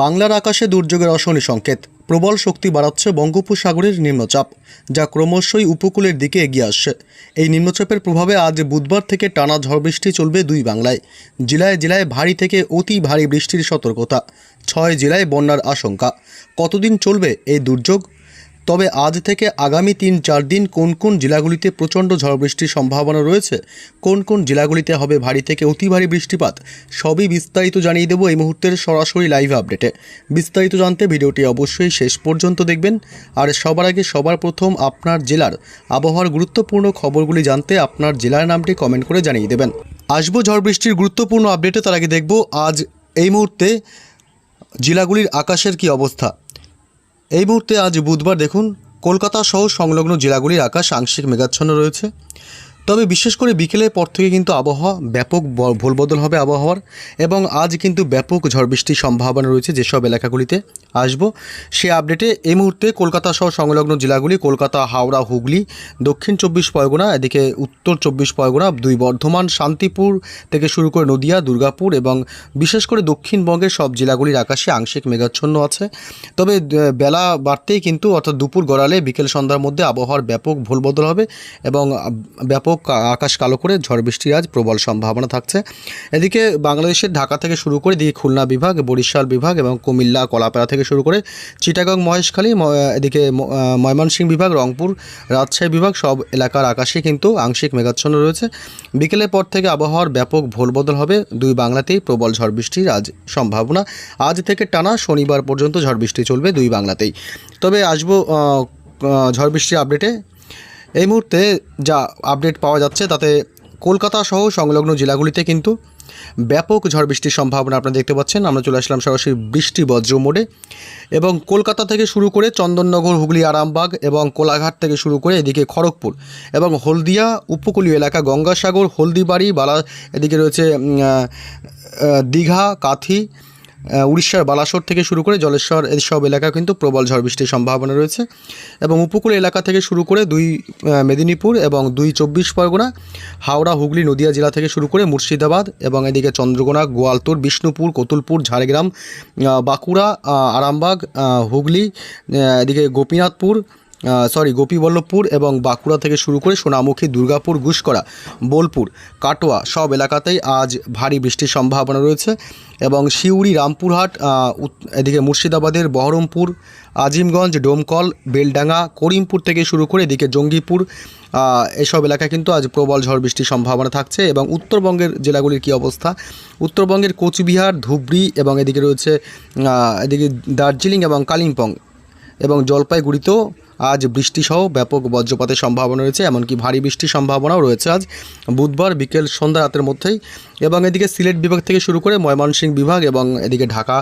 বাংলার আকাশে দুর্যোগের অশনি সংকেত। প্রবল শক্তি বাড়াচ্ছে বঙ্গোপসাগরের নিম্নচাপ, যা ক্রমশই উপকূলের দিকে এগিয়ে আসছে। এই নিম্নচাপের প্রভাবে আজ বুধবার থেকে টানা ঝড় বৃষ্টি চলবে দুই বাংলায়। জেলায় জেলায় ভারী থেকে অতি ভারী বৃষ্টির সতর্কতা, ছয় জেলায় বন্যার আশঙ্কা। কতদিন চলবে এই দুর্যোগ? তবে আজ থেকে আগামী তিন চার দিন কোন কোন জেলাগুলিতে প্রচণ্ড ঝড় বৃষ্টির সম্ভাবনা রয়েছে, কোন কোন জেলাগুলিতে হবে ভারী থেকে অতি ভারী বৃষ্টিপাত, সবই বিস্তারিত জানিয়ে দেবো এই মুহূর্তের সরাসরি লাইভ আপডেটে। বিস্তারিত জানতে ভিডিওটি অবশ্যই শেষ পর্যন্ত দেখবেন। আর সবার আগে সবার প্রথম আপনার জেলার আবহাওয়ার গুরুত্বপূর্ণ খবরগুলি জানতে আপনার জেলার নামটি কমেন্ট করে জানিয়ে দেবেন। আসব ঝড় বৃষ্টির গুরুত্বপূর্ণ আপডেটে, তার আগে দেখব আজ এই মুহূর্তে জেলাগুলির আকাশের কি অবস্থা। এই মুহূর্তে আজ বুধবার দেখুন কলকাতা সহ সংলগ্ন জেলাগুলির আকাশ আংশিক মেঘাচ্ছন্ন রয়েছে। তবে বিশেষ করে বিকেলের পর থেকে কিন্তু আবহাওয়া ব্যাপক ভুলবদল হবে আবহাওয়ার এবং আজ কিন্তু ব্যাপক ঝড় বৃষ্টির সম্ভাবনা রয়েছে যেসব এলাকাগুলিতে আসব। সে আপডেটে এই মুহূর্তে কলকাতা সহ সংলগ্ন জেলাগুলি কলকাতা হাওড়া হুগলি দক্ষিণ চব্বিশ পরগনা এদিকে উত্তর চব্বিশ পরগনা দুই বর্ধমান শান্তিপুর থেকে শুরু করে নদিয়া দুর্গাপুর এবং বিশেষ করে দক্ষিণবঙ্গের সব জেলাগুলির আকাশে আংশিক মেঘাচ্ছন্ন আছে। তবে বেলা বাড়তেই কিন্তু অর্থাৎ দুপুর গড়ালে বিকেল সন্ধ্যার মধ্যে আবহাওয়ার ব্যাপক ভুলবদল হবে এবং আহ, ব্যাপক আকাশ কালো করে ঝড় বৃষ্টির আজ প্রবল সম্ভাবনা থাকছে। এদিকে বাংলাদেশের ঢাকা থেকে শুরু করে এদিকে খুলনা বিভাগ, বরিশাল বিভাগ এবং কুমিল্লা, কলাপাড়া থেকে শুরু করে চিটাগাং, মহেশখালী এদিকে ময়মনসিংহ বিভাগ, রংপুর, রাজশাহী বিভাগ সব এলাকার আকাশে কিন্তু আংশিক মেঘাচ্ছন্ন রয়েছে। বিকেলের পর থেকে আবহাওয়ার ব্যাপক ভোলবদল হবে। দুই বাংলাতেই প্রবল ঝড় বৃষ্টির আজ সম্ভাবনা। আজ থেকে টানা শনিবার পর্যন্ত ঝড় বৃষ্টি চলবে দুই বাংলাতেই। তবে আসব ঝড় বৃষ্টির আপডেটে। এই মুহূর্তে যা আপডেট পাওয়া যাচ্ছে তাতে কলকাতা সহ সংলগ্ন জেলাগুলিতে কিন্তু ব্যাপক ঝড় বৃষ্টির সম্ভাবনা আপনারা দেখতে পাচ্ছেন। আমরা চলে আসলাম সরাসরি বৃষ্টি বজ্র মোডে এবং কলকাতা থেকে শুরু করে চন্দননগর, হুগলি, আরামবাগ এবং কোলাঘাট থেকে শুরু করে এদিকে খড়গপুর এবং হলদিয়া উপকূলীয় এলাকা গঙ্গাসাগর, হলদিবাড়ি, বালা এদিকে রয়েছে দীঘা, কাথি উড়িষ্যার বালাসোর থেকে শুরু করে জলেশ্বর এইসব এলাকা কিন্তু প্রবল ঝড় বৃষ্টির সম্ভাবনা রয়েছে এবং উপকূল এলাকা থেকে শুরু করে দুই মেদিনীপুর এবং দুই চব্বিশ পরগনা, হাওড়া, হুগলি, নদিয়া জেলা থেকে শুরু করে মুর্শিদাবাদ এবং এদিকে চন্দ্রকোনা, গোয়ালতোর, বিষ্ণুপুর, কতুলপুর, ঝাড়গ্রাম বাঁকুড়া আরামবাগ হুগলি এদিকে গোপীনাথপুর সরি গোপীবল্লভপুর এবং বাঁকুড়া থেকে শুরু করে সোনামুখী, দুর্গাপুর গুসকরা বোলপুর, কাটোয়া সব এলাকাতেই আজ ভারী বৃষ্টির সম্ভাবনা রয়েছে এবং সিউড়ি, রামপুরহাট এদিকে মুর্শিদাবাদের বহরমপুর, আজিমগঞ্জ, ডোমকল, বেলডাঙ্গা, করিমপুর থেকে শুরু করে এদিকে জঙ্গিপুর এসব এলাকায় কিন্তু আজ প্রবল ঝড় বৃষ্টির সম্ভাবনা থাকছে এবং উত্তরবঙ্গের জেলাগুলির কী অবস্থা? উত্তরবঙ্গের কোচবিহার, ধুবড়ি এবং এদিকে রয়েছে এদিকে দার্জিলিং এবং কালিম্পং এবং জলপাইগুড়িতেও আজ বৃষ্টিসহ ব্যাপক বজ্রপাতের সম্ভাবনা রয়েছে, এমনকি ভারী বৃষ্টির সম্ভাবনাও রয়েছে আজ। বুধবার বিকেল সন্ধ্যা রাতের মধ্যেই এবং এদিকে সিলেট বিভাগ থেকে শুরু করে ময়মনসিংহ বিভাগ এবং এদিকে ঢাকা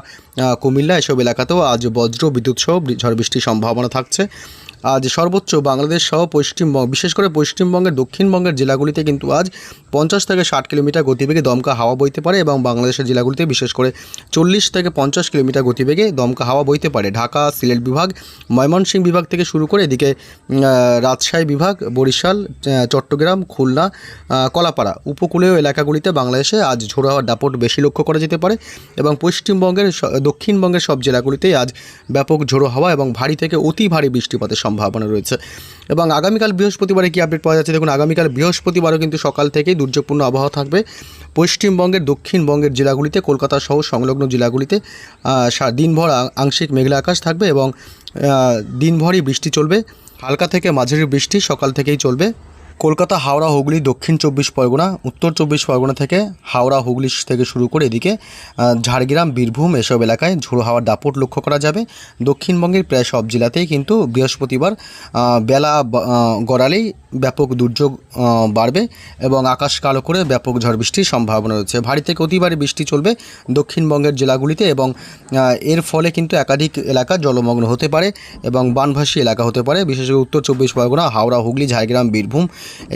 কুমিল্লা এসব এলাকাতেও আজ বজ্র, বিদ্যুৎ সহ ঝড় বৃষ্টির সম্ভাবনা থাকছে। আজ সর্বোচ্চ বাংলাদেশ সহ পশ্চিমবঙ্গ, বিশেষ করে পশ্চিমবঙ্গের দক্ষিণবঙ্গের জেলাগুলিতে কিন্তু আজ পঞ্চাশ থেকে ষাট কিলোমিটার গতিবেগে দমকা হাওয়া বইতে পারে এবং বাংলাদেশের জেলাগুলিতে বিশেষ করে চল্লিশ থেকে পঞ্চাশ কিলোমিটার গতিবেগে দমকা হাওয়া বইতে পারে। ঢাকা, সিলেট বিভাগ, ময়মনসিংহ বিভাগ থেকে শুরু করে এদিকে রাজশাহী বিভাগ, বরিশাল চট্টগ্রাম, খুলনা কলাপাড়া উপকূলীয় এলাকাগুলিতে বাংলাদেশে আজ ঝোড়ো হওয়ার দাপট বেশি লক্ষ্য করা যেতে পারে এবং পশ্চিমবঙ্গের দক্ষিণবঙ্গের সব জেলাগুলিতেই আজ ব্যাপক ঝোড়ো হাওয়া এবং ভারী থেকে অতি ভারী বৃষ্টিপাতের সম্ভাবনা রয়েছে। এবং আগামীকাল বৃহস্পতিবারে কি আপডেট পাওয়া যাচ্ছে? দেখুন, আগামীকাল বৃহস্পতিবারও কিন্তু সকাল থেকেই দুর্যোগপূর্ণ আবহাওয়া থাকবে। পশ্চিমবঙ্গের দক্ষিণবঙ্গের জেলাগুলিতে, কলকাতা সহ সংলগ্ন জেলাগুলিতে দিনভর আংশিক মেঘলা আকাশ থাকবে এবং দিনভরই বৃষ্টি চলবে। হালকা থেকে মাঝারি বৃষ্টি সকাল থেকেই চলবে। কলকাতা, হাওড়া, হুগলি, দক্ষিণ চব্বিশ পরগনা, উত্তর চব্বিশ পরগনা থেকে হাওড়া, হুগলি থেকে শুরু করে এদিকে ঝাড়গ্রাম, বীরভূম এসব এলাকায় ঝোড়ো হাওয়ার দাপট লক্ষ্য করা যাবে। দক্ষিণবঙ্গের প্রায় সব জেলাতেই কিন্তু বৃহস্পতিবার বেলা গড়ালেই ব্যাপক দুর্যোগ বাড়বে এবং আকাশ কালো করে ব্যাপক ঝড় বৃষ্টির সম্ভাবনা রয়েছে। ভারী থেকে অতি ভারী বৃষ্টি চলবে দক্ষিণবঙ্গের জেলাগুলিতে এবং এর ফলে কিন্তু একাধিক এলাকা জলমগ্ন হতে পারে এবং বানভাসী এলাকা হতে পারে। বিশেষ করে উত্তর চব্বিশ পরগনা, হাওড়া, হুগলি, ঝাড়গ্রাম, বীরভূম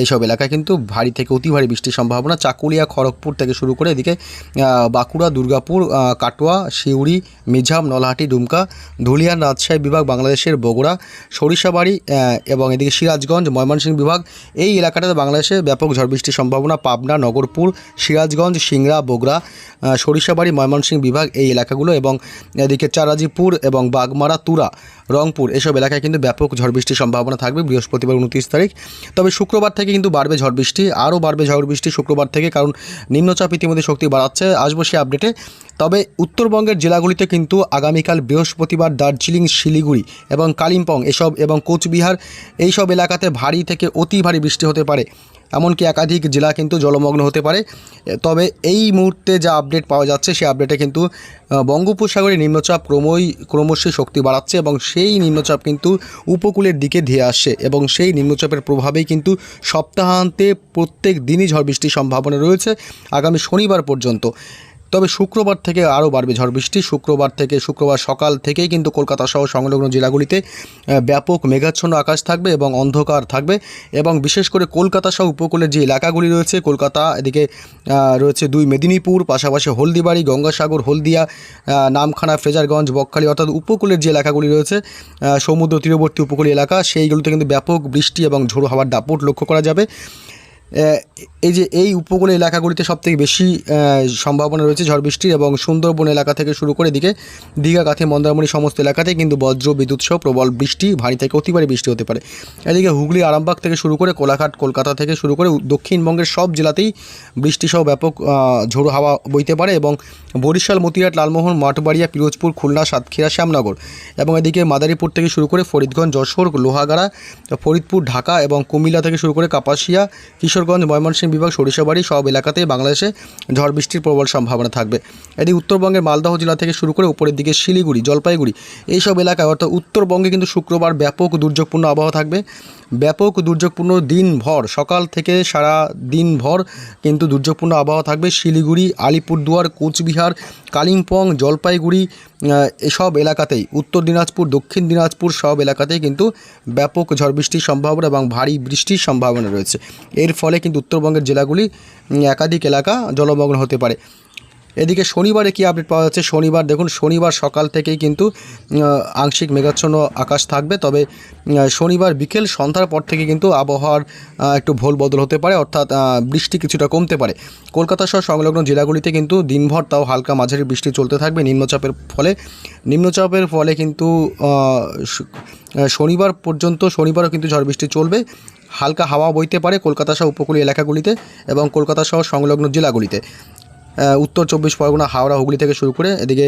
এইসব এলাকায় কিন্তু ভারী থেকে অতি ভারী বৃষ্টির সম্ভাবনা। চাকুলিয়া, খড়গপুর থেকে শুরু করে এদিকে বাঁকুড়া, দুর্গাপুর কাটোয়া শিউড়ি মিঝাম নলহাটি ডুমকা ধুলিয়ান, রাজশাহী বিভাগ, বাংলাদেশের বগুড়া, সরিষাবাড়ি এবং এদিকে সিরাজগঞ্জ, ময়মনসিংহ বিভাগ, এই এলাকাটাতে বাংলাদেশে ব্যাপক ঝড় বৃষ্টির সম্ভাবনা। পাবনা, নগরপুর, সিরাজগঞ্জ, সিংড়া, বগুড়া সরিষাবাড়ি, ময়মনসিংহ বিভাগ এই এলাকাগুলো এবং এদিকে চারাজিপুর এবং বাগমারা, তুরা রংপুর, এসব এলাকায় কিন্তু ব্যাপক ঝড় বৃষ্টির সম্ভাবনা থাকবে বৃহস্পতিবার উনত্রিশ তারিখ। তবে শুক্রবার থেকে কিন্তু বাড়বে ঝড় বৃষ্টি, আরও বাড়বে ঝড় বৃষ্টি শুক্রবার থেকে কারণ নিম্নচাপ ইতিমধ্যে শক্তি বাড়াচ্ছে। আসব সে আপডেটে। তবে উত্তরবঙ্গের জেলাগুলিতে কিন্তু আগামীকাল বৃহস্পতিবার দার্জিলিং, শিলিগুড়ি এবং কালিম্পং এসব এবং কোচবিহার এইসব এলাকাতে ভারী থেকে অতি ভারী বৃষ্টি হতে পারে। এমনকি একাধিক জেলা কিন্তু জলমগ্ন হতে পারে। তবে এই মুহূর্তে যা আপডেট পাওয়া যাচ্ছে, সেই আপডেটে কিন্তু বঙ্গোপসাগরে নিম্নচাপ ক্রমই, ক্রমশই শক্তি বাড়াচ্ছে এবং সেই নিম্নচাপ কিন্তু উপকূলের দিকে ধেয়ে আসছে এবং সেই নিম্নচাপের প্রভাবেই কিন্তু সপ্তাহান্তে প্রত্যেক দিনই ঝড় বৃষ্টির সম্ভাবনা রয়েছে আগামী শনিবার পর্যন্ত। তবে শুক্রবার থেকে আরও বাড়বে ঝড় বৃষ্টি। শুক্রবার থেকে, শুক্রবার সকাল থেকেই কিন্তু কলকাতা সহ সংলগ্ন জেলাগুলিতে ব্যাপক মেঘাচ্ছন্ন আকাশ থাকবে এবং অন্ধকার থাকবে এবং বিশেষ করে কলকাতা সহ উপকূলের যে এলাকাগুলি রয়েছে, কলকাতা, এদিকে রয়েছে দুই মেদিনীপুর, পাশাপাশি হলদিবাড়ি, গঙ্গাসাগর, হলদিয়া নামখানা, ফ্রেজারগঞ্জ, বকখালি অর্থাৎ উপকূলের যে এলাকাগুলি রয়েছে সমুদ্র তীরবর্তী উপকূলীয় এলাকা, সেইগুলোতে কিন্তু ব্যাপক বৃষ্টি এবং ঝোড়ো হাওয়ার দাপট লক্ষ্য করা যাবে। এই যে এই উপকূলীয় এলাকাগুলিতে সবথেকে বেশি সম্ভাবনা রয়েছে ঝড় বৃষ্টির এবং সুন্দরবন এলাকা থেকে শুরু করে এদিকে দীঘা, কাথি, মন্দারমণি সমস্ত এলাকাতে কিন্তু বজ্র, বিদ্যুৎ সহ প্রবল বৃষ্টি, ভারী থেকে অতিবারে বৃষ্টি হতে পারে। এদিকে হুগলি, আরামবাগ থেকে শুরু করে কোলাঘাট, কলকাতা থেকে শুরু করে দক্ষিণবঙ্গের সব জেলাতেই বৃষ্টি সহ ব্যাপক ঝোড়ো হাওয়া বইতে পারে এবং বরিশাল মতিরাট লালমোহন, মাঠবাড়িয়া, পিরোজপুর, খুলনা, সাতক্ষীরা, শ্যামনগর এবং এদিকে মাদারীপুর থেকে শুরু করে ফরিদগঞ্জ, যশোর, লোহাগাড়া, ফরিদপুর, ঢাকা এবং কুমিল্লা থেকে শুরু করে কাপাসিয়া কিশোরগঞ্জ, ময়মনসিংহ বিভাগ, সরিষাবাড়ি সব এলাকাতে বাংলাদেশে ঝড় বৃষ্টির প্রবল সম্ভাবনা থাকবে। এদিকে উত্তরবঙ্গের মালদহ জেলা থেকে শুরু করে উপরের দিকে শিলিগুড়ি, জলপাইগুড়ি এইসব এলাকায় অর্থাৎ উত্তরবঙ্গে কিন্তু শুক্রবার ব্যাপক দুর্যোগপূর্ণ আবহাওয়া থাকবে। ব্যাপক দুর্যোগপূর্ণ দিনভর, সকাল থেকে সারা দিনভর কিন্তু দুর্যোগপূর্ণ আবহাওয়া থাকবে শিলিগুড়ি, আলিপুরদুয়ার, কোচবিহার, কালিম্পং, জলপাইগুড়ি এসব এলাকাতেই। উত্তর দিনাজপুর, দক্ষিণ দিনাজপুর সব এলাকাতেই কিন্তু ব্যাপক ঝড় বৃষ্টির সম্ভাবনা এবং ভারী বৃষ্টির সম্ভাবনা রয়েছে। এর ফলে কিন্তু উত্তরবঙ্গের জেলাগুলি একাধিক এলাকা জলমগ্ন হতে পারে। এদিকে শনিবারে কি আপডেট পাওয়া যাচ্ছে? শনিবার, দেখুন, শনিবার সকাল থেকেই কিন্তু আংশিক মেঘাচ্ছন্ন আকাশ থাকবে। তবে শনিবার বিকেল সন্ধ্যার পর থেকে কিন্তু আবহাওয়ার একটু ভোল বদল হতে পারে। অর্থাৎ বৃষ্টি কিছুটা কমতে পারে। কলকাতা সহ সংলগ্ন জেলাগুলিতে কিন্তু দিনভর তাও হালকা মাঝারি বৃষ্টি চলতে থাকবে নিম্নচাপের ফলে। নিম্নচাপের ফলে কিন্তু শনিবার পর্যন্ত, শনিবারও কিন্তু ঝড় বৃষ্টি চলবে। হালকা হাওয়া বইতে পারে কলকাতা সহ উপকূলীয় এলাকাগুলিতে এবং কলকাতা সহ সংলগ্ন জেলাগুলিতে। উত্তর চব্বিশ পরগনা, হাওড়া, হুগলি থেকে শুরু করে এদিকে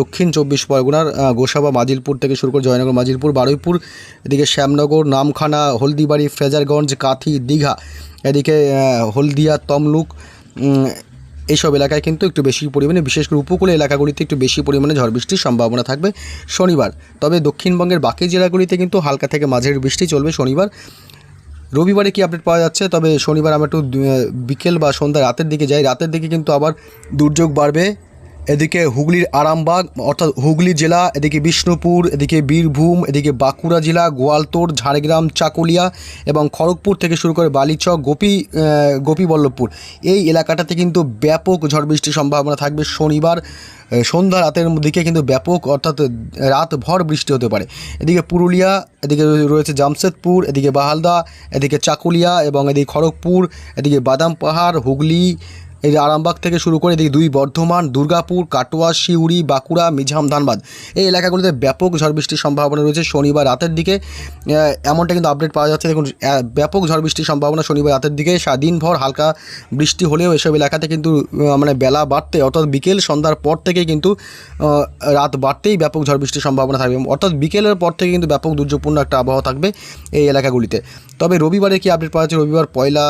দক্ষিণ চব্বিশ পরগনার গোসাবা, মাজিলপুর থেকে শুরু করে জয়নগর, মাজিলপুর, বারুইপুর, এদিকে শ্যামনগর, নামখানা, হলদিবাড়ি, ফ্রেজারগঞ্জ, কাথি, দীঘা, এদিকে হলদিয়া, তমলুক এইসব এলাকায় কিন্তু একটু বেশি পরিমাণে, বিশেষ করে উপকূলীয় এলাকাগুলিতে একটু বেশি পরিমাণে ঝড় বৃষ্টির সম্ভাবনা থাকবে শনিবার। তবে দক্ষিণবঙ্গের বাকি জেলাগুলিতে কিন্তু হালকা থেকে মাঝের বৃষ্টি চলবে শনিবার। রবিবারে কি আপডেট পাওয়া যাচ্ছে? তবে শনিবার আমরা একটু বিকেল বা সন্ধ্যা রাতের দিকে যাই। রাতের দিকে কিন্তু আবার দুর্যোগ বাড়বে। এদিকে হুগলির আরামবাগ, অর্থাৎ হুগলি জেলা, এদিকে বিষ্ণুপুর, এদিকে বীরভূম, এদিকে বাঁকুড়া জেলা গোয়ালতোড় ঝাড়গ্রাম, চাকুলিয়া এবং খড়গপুর থেকে শুরু করে বালিচক, গোপী গোপীবল্লভপুর। এই এলাকাটাতে কিন্তু ব্যাপক ঝড় বৃষ্টির সম্ভাবনা থাকবে শনিবার সন্ধ্যা রাতের দিকে কিন্তু ব্যাপক, অর্থাৎ রাত ভর বৃষ্টি হতে পারে। এদিকে পুরুলিয়া, এদিকে রয়েছে জামশেদপুর, এদিকে বাহালদা, এদিকে চাকুলিয়া এবং এদিকে খড়গপুর, এদিকে বাদাম পাহাড়, হুগলি এই আরামবাগ থেকে শুরু করে এদিকে দুই বর্ধমান, দুর্গাপুর, কাটোয়া শিউড়ি বাঁকুড়া মিঝাম ধানবাদ। এই এলাকাগুলিতে ব্যাপক ঝড় বৃষ্টির সম্ভাবনা রয়েছে শনিবার রাতের দিকে। এমনটা কিন্তু আপডেট পাওয়া যাচ্ছে। দেখুন ব্যাপক ঝড় বৃষ্টির সম্ভাবনা শনিবার রাতের দিকে। সারাদিনভর হালকা বৃষ্টি হলেও এসব এলাকাতে কিন্তু মানে বেলা বাড়তে, অর্থাৎ বিকেল সন্ধ্যার পর থেকে কিন্তু রাত বাড়তেই ব্যাপক ঝড় বৃষ্টির সম্ভাবনা থাকবে। অর্থাৎ বিকেলের পর থেকে কিন্তু ব্যাপক দুর্যোগপূর্ণ একটা আবহাওয়া থাকবে এই এলাকাগুলিতে। তবে রবিবারে কি আপডেট পাওয়া যাচ্ছে? রবিবার পয়লা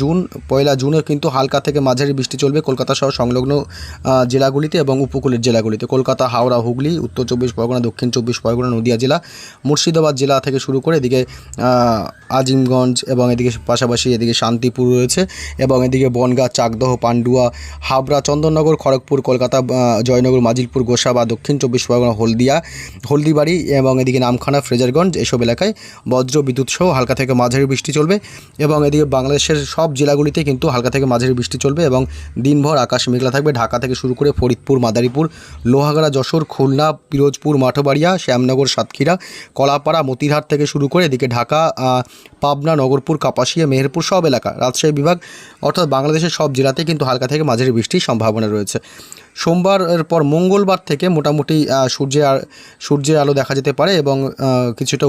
জুন, পয়লা জুনে কিন্তু হালকা থেকে মাঝারি বৃষ্টি চলবে কলকাতা সহ সংলগ্ন জেলাগুলিতে এবং উপকূলের জেলাগুলিতে। কলকাতা, হাওড়া, হুগলি, উত্তর চব্বিশ পরগনা, দক্ষিণ চব্বিশ পরগনা, নদিয়া জেলা, মুর্শিদাবাদ জেলা থেকে শুরু করে এদিকে আজিমগঞ্জ এবং এদিকে পাশাপাশি এদিকে শান্তিপুর রয়েছে এবং এদিকে বনগাঁ, চাকদহ, পান্ডুয়া, হাবড়া, চন্দননগর, খড়গপুর, কলকাতা জয়নগর, মাজিলপুর, গোসাবা, দক্ষিণ চব্বিশ পরগনা, হলদিয়া, হলদিবাড়ি এবং এদিকে নামখানা, ফ্রেজারগঞ্জ এসব এলাকায় বজ্র বিদ্যুৎ সহ হালকা থেকে মাঝারি মাঝারি বৃষ্টি চলবে এবং এদিকে বাংলাদেশের সব জেলাগুলিতে কিন্তু হালকা থেকে মাঝারি বৃষ্টি চলবে এবং দিনভর আকাশ মেঘলা থাকবে। ঢাকা থেকে শুরু করে ফরিদপুর, মাদারীপুর, লোহাগাড়া, যশোর, খুলনা, পিরোজপুর, মাঠবাড়িয়া, শ্যামনগর, সাতক্ষীরা, কলাপাড়া, মতিরহাট থেকে শুরু করে এদিকে ঢাকা পাবনা, নগরপুর, কাপাসিয়া, মেহেরপুর সব এলাকা, রাজশাহী বিভাগ অর্থাৎ বাংলাদেশের সব জেলাতে কিন্তু হালকা থেকে মাঝারি বৃষ্টির সম্ভাবনা রয়েছে। সোমবার পর মঙ্গলবার থেকে মোটামুটি সূর্যের সূর্যের আলো দেখা যেতে পারে এবং কিছুটা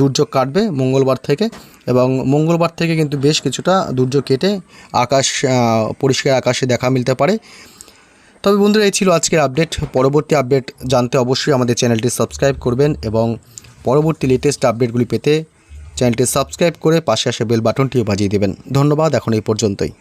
দুর্যোগ কাটবে মঙ্গলবার থেকে এবং মঙ্গলবার থেকে কিন্তু বেশ কিছুটা দুর্যোগ কেটে আকাশ পরিষ্কার আকাশে দেখা মিলতে পারে। তবে বন্ধুরা, এই ছিল আজকের আপডেট। পরবর্তী আপডেট জানতে অবশ্যই আমাদের চ্যানেলটি সাবস্ক্রাইব করবেন এবং পরবর্তী লেটেস্ট আপডেটগুলি পেতে চ্যানেলটি সাবস্ক্রাইব করে পাশে আসে বেল বাটনটিও বাজিয়ে দেবেন। ধন্যবাদ, এখন এই পর্যন্তই।